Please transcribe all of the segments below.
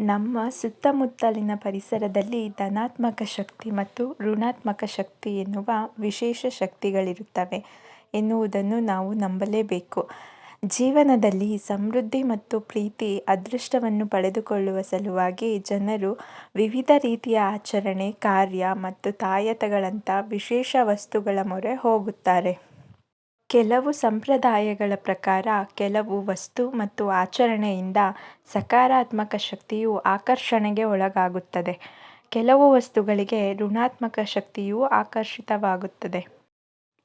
ನಮ್ಮ ಸುತ್ತಮುತ್ತಲಿನ ಪರಿಸರದಲ್ಲಿ ಧನಾತ್ಮಕ ಶಕ್ತಿ ಮತ್ತು ಋಣಾತ್ಮಕ ಶಕ್ತಿ ಎನ್ನುವ ವಿಶೇಷ ಶಕ್ತಿಗಳಿರುತ್ತವೆ ಎನ್ನುವುದನ್ನು ನಾವು ನಂಬಲೇಬೇಕು. ಜೀವನದಲ್ಲಿ ಸಮೃದ್ಧಿ ಮತ್ತು ಪ್ರೀತಿ ಅದೃಷ್ಟವನ್ನು ಪಡೆದುಕೊಳ್ಳುವ ಸಲುವಾಗಿ ಜನರು ವಿವಿಧ ರೀತಿಯ ಆಚರಣೆ, ಕಾರ್ಯ ಮತ್ತು ತಾಯತಗಳಂಥ ವಿಶೇಷ ವಸ್ತುಗಳ ಮೊರೆ ಹೋಗುತ್ತಾರೆ. ಕೆಲವು ಸಂಪ್ರದಾಯಗಳ ಪ್ರಕಾರ, ಕೆಲವು ವಸ್ತು ಮತ್ತು ಆಚರಣೆಯಿಂದ ಸಕಾರಾತ್ಮಕ ಶಕ್ತಿಯು ಆಕರ್ಷಣೆಗೆ ಒಳಗಾಗುತ್ತದೆ. ಕೆಲವು ವಸ್ತುಗಳಿಗೆ ಋಣಾತ್ಮಕ ಶಕ್ತಿಯು ಆಕರ್ಷಿತವಾಗುತ್ತದೆ.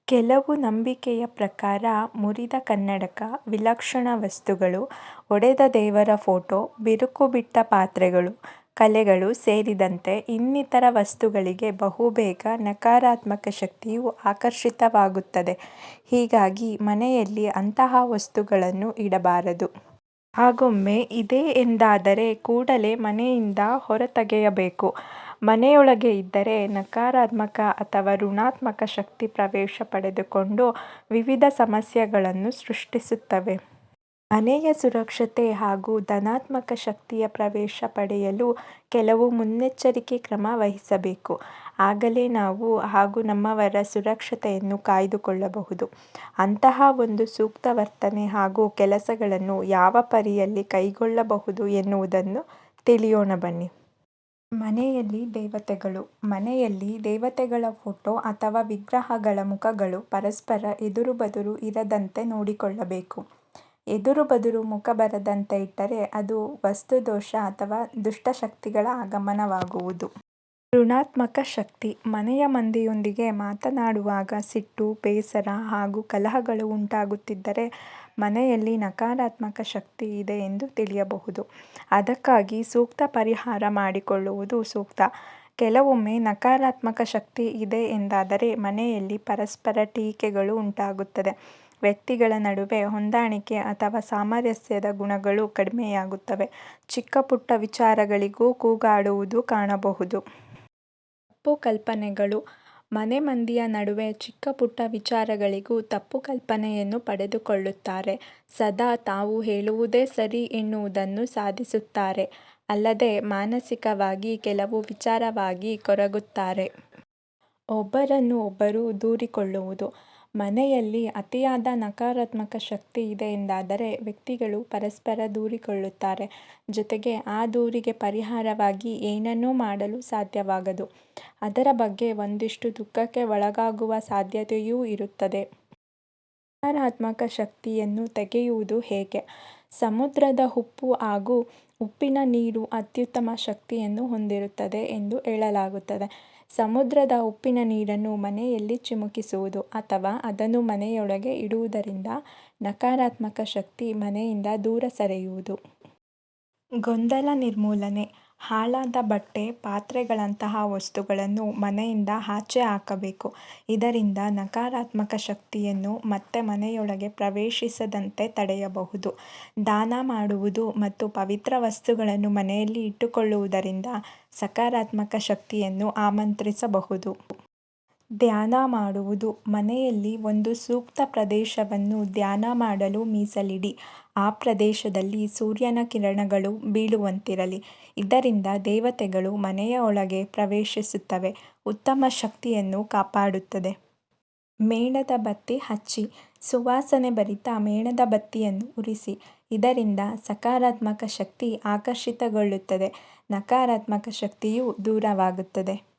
ಕೆಲವು ನಂಬಿಕೆಯ ಪ್ರಕಾರ, ಮುರಿದ ಕನ್ನಡಕ ವಿಲಕ್ಷಣ ವಸ್ತುಗಳು, ಒಡೆದ ದೇವರ ಫೋಟೋ, ಬಿರುಕು ಬಿಟ್ಟ ಪಾತ್ರೆಗಳು ಕಲೆಗಳು ಸೇರಿದಂತೆ ಇನ್ನಿತರ ವಸ್ತುಗಳಿಗೆ ಬಹುಬೇಗ ನಕಾರಾತ್ಮಕ ಶಕ್ತಿಯು ಆಕರ್ಷಿತವಾಗುತ್ತದೆ. ಹೀಗಾಗಿ ಮನೆಯಲ್ಲಿ ಅಂತಹ ವಸ್ತುಗಳನ್ನು ಇಡಬಾರದು. ಹಾಗೊಮ್ಮೆ ಇದೆ ಎಂದಾದರೆ ಕೂಡಲೇ ಮನೆಯಿಂದ ಹೊರತೆಗೆಯಬೇಕು. ಮನೆಯೊಳಗೆ ಇದ್ದರೆ ನಕಾರಾತ್ಮಕ ಅಥವಾ ಋಣಾತ್ಮಕ ಶಕ್ತಿ ಪ್ರವೇಶ ಪಡೆದುಕೊಂಡು ವಿವಿಧ ಸಮಸ್ಯೆಗಳನ್ನು ಸೃಷ್ಟಿಸುತ್ತವೆ. ಮನೆಯ ಸುರಕ್ಷತೆ ಹಾಗೂ ಧನಾತ್ಮಕ ಶಕ್ತಿಯ ಪ್ರವೇಶ ಪಡೆಯಲು ಕೆಲವು ಮುನ್ನೆಚ್ಚರಿಕೆ ಕ್ರಮ ವಹಿಸಬೇಕು. ಆಗಲೇ ನಾವು ಹಾಗೂ ನಮ್ಮವರ ಸುರಕ್ಷತೆಯನ್ನು ಕಾಯ್ದುಕೊಳ್ಳಬಹುದು. ಅಂತಹ ಒಂದು ಸೂಕ್ತ ವರ್ತನೆ ಹಾಗೂ ಕೆಲಸಗಳನ್ನು ಯಾವ ಪರಿಯಲ್ಲಿ ಕೈಗೊಳ್ಳಬಹುದು ಎನ್ನುವುದನ್ನು ತಿಳಿಯೋಣ ಬನ್ನಿ. ಮನೆಯಲ್ಲಿ ದೇವತೆಗಳು. ಮನೆಯಲ್ಲಿ ದೇವತೆಗಳ ಫೋಟೋ ಅಥವಾ ವಿಗ್ರಹಗಳ ಮುಖಗಳು ಪರಸ್ಪರ ಎದುರು ಬದುರು ಇರದಂತೆ ನೋಡಿಕೊಳ್ಳಬೇಕು. ಎದುರು ಬದುರು ಮುಖ ಬರದಂತೆ ಇಟ್ಟರೆ ಅದು ವಸ್ತುದೋಷ ಅಥವಾ ದುಷ್ಟಶಕ್ತಿಗಳ ಆಗಮನವಾಗುವುದು. ಋಣಾತ್ಮಕ ಶಕ್ತಿ. ಮನೆಯ ಮಂದಿಯೊಂದಿಗೆ ಮಾತನಾಡುವಾಗ ಸಿಟ್ಟು, ಬೇಸರ ಹಾಗೂ ಕಲಹಗಳು ಉಂಟಾಗುತ್ತಿದ್ದರೆ ಮನೆಯಲ್ಲಿ ನಕಾರಾತ್ಮಕ ಶಕ್ತಿ ಇದೆ ಎಂದು ತಿಳಿಯಬಹುದು. ಅದಕ್ಕಾಗಿ ಸೂಕ್ತ ಪರಿಹಾರ ಮಾಡಿಕೊಳ್ಳುವುದು ಸೂಕ್ತ. ಕೆಲವೊಮ್ಮೆ ನಕಾರಾತ್ಮಕ ಶಕ್ತಿ ಇದೆ ಎಂದಾದರೆ ಮನೆಯಲ್ಲಿ ಪರಸ್ಪರ ಟೀಕೆಗಳು ಉಂಟಾಗುತ್ತದೆ. ವ್ಯಕ್ತಿಗಳ ನಡುವೆ ಹೊಂದಾಣಿಕೆ ಅಥವಾ ಸಾಮರಸ್ಯದ ಗುಣಗಳು ಕಡಿಮೆಯಾಗುತ್ತವೆ. ಚಿಕ್ಕ ಪುಟ್ಟ ವಿಚಾರಗಳಿಗೂ ಕೂಗಾಡುವುದು ಕಾಣಬಹುದು. ತಪ್ಪು ಕಲ್ಪನೆಗಳು. ಮನೆ ಮಂದಿಯ ನಡುವೆ ಚಿಕ್ಕ ಪುಟ್ಟ ವಿಚಾರಗಳಿಗೂ ತಪ್ಪು ಕಲ್ಪನೆಯನ್ನು ಪಡೆದುಕೊಳ್ಳುತ್ತಾರೆ. ಸದಾ ತಾವು ಹೇಳುವುದೇ ಸರಿ ಎನ್ನುವುದನ್ನು ಸಾಧಿಸುತ್ತಾರೆ. ಅಲ್ಲದೆ ಮಾನಸಿಕವಾಗಿ ಕೆಲವು ವಿಚಾರವಾಗಿ ಕೊರಗುತ್ತಾರೆ. ಒಬ್ಬರನ್ನು ಒಬ್ಬರು ದೂರಿಕೊಳ್ಳುವುದು. ಮನೆಯಲ್ಲಿ ಅತಿಯಾದ ನಕಾರಾತ್ಮಕ ಶಕ್ತಿ ಇದೆ ಎಂದಾದರೆ ವ್ಯಕ್ತಿಗಳು ಪರಸ್ಪರ ದೂರಿಕೊಳ್ಳುತ್ತಾರೆ. ಜೊತೆಗೆ ಆ ದೂರಿಗೆ ಪರಿಹಾರವಾಗಿ ಏನನ್ನೂ ಮಾಡಲು ಸಾಧ್ಯವಾಗದು. ಅದರ ಬಗ್ಗೆ ಒಂದಿಷ್ಟು ದುಃಖಕ್ಕೆ ಒಳಗಾಗುವ ಸಾಧ್ಯತೆಯೂ ಇರುತ್ತದೆ. ನಕಾರಾತ್ಮಕ ಶಕ್ತಿಯನ್ನು ತೆಗೆಯುವುದು ಹೇಗೆ? ಸಮುದ್ರದ ಉಪ್ಪು ಹಾಗೂ ಉಪ್ಪಿನ ನೀರು ಅತ್ಯುತ್ತಮ ಶಕ್ತಿಯನ್ನು ಹೊಂದಿರುತ್ತದೆ ಎಂದು ಹೇಳಲಾಗುತ್ತದೆ. ಸಮುದ್ರದ ಉಪ್ಪಿನ ನೀರನ್ನು ಮನೆಯಲ್ಲಿ ಚಿಮುಕಿಸುವುದು ಅಥವಾ ಅದನ್ನು ಮನೆಯೊಳಗೆ ಇಡುವುದರಿಂದ ನಕಾರಾತ್ಮಕ ಶಕ್ತಿ ಮನೆಯಿಂದ ದೂರ ಸರಿಯುವುದು. ಗೊಂದಲ ನಿರ್ಮೂಲನೆ. ಹಾಳಾದ ಬಟ್ಟೆ, ಪಾತ್ರೆಗಳಂತಹ ವಸ್ತುಗಳನ್ನು ಮನೆಯಿಂದ ಆಚೆ ಹಾಕಬೇಕು. ಇದರಿಂದ ನಕಾರಾತ್ಮಕ ಶಕ್ತಿಯನ್ನು ಮತ್ತೆ ಮನೆಯೊಳಗೆ ಪ್ರವೇಶಿಸದಂತೆ ತಡೆಯಬಹುದು. ದಾನ ಮಾಡುವುದು ಮತ್ತು ಪವಿತ್ರ ವಸ್ತುಗಳನ್ನು ಮನೆಯಲ್ಲಿ ಇಟ್ಟುಕೊಳ್ಳುವುದರಿಂದ ಸಕಾರಾತ್ಮಕ ಶಕ್ತಿಯನ್ನು ಆಮಂತ್ರಿಸಬಹುದು. ಧ್ಯಾನ ಮಾಡುವುದು. ಮನೆಯಲ್ಲಿ ಒಂದು ಸೂಕ್ತ ಪ್ರದೇಶವನ್ನು ಧ್ಯಾನ ಮಾಡಲು ಮೀಸಲಿಡಿ. ಆ ಪ್ರದೇಶದಲ್ಲಿ ಸೂರ್ಯನ ಕಿರಣಗಳು ಬೀಳುವಂತಿರಲಿ. ಇದರಿಂದ ದೇವತೆಗಳು ಮನೆಯ ಒಳಗೆ ಪ್ರವೇಶಿಸುತ್ತವೆ. ಉತ್ತಮ ಶಕ್ತಿಯನ್ನು ಕಾಪಾಡುತ್ತದೆ. ಮೇಣದ ಬತ್ತಿ ಹಚ್ಚಿ. ಸುವಾಸನೆ ಭರಿತ ಮೇಣದ ಬತ್ತಿಯನ್ನು ಉರಿಸಿ. ಇದರಿಂದ ಸಕಾರಾತ್ಮಕ ಶಕ್ತಿ ಆಕರ್ಷಿತಗೊಳ್ಳುತ್ತದೆ. ನಕಾರಾತ್ಮಕ ಶಕ್ತಿಯು ದೂರವಾಗುತ್ತದೆ.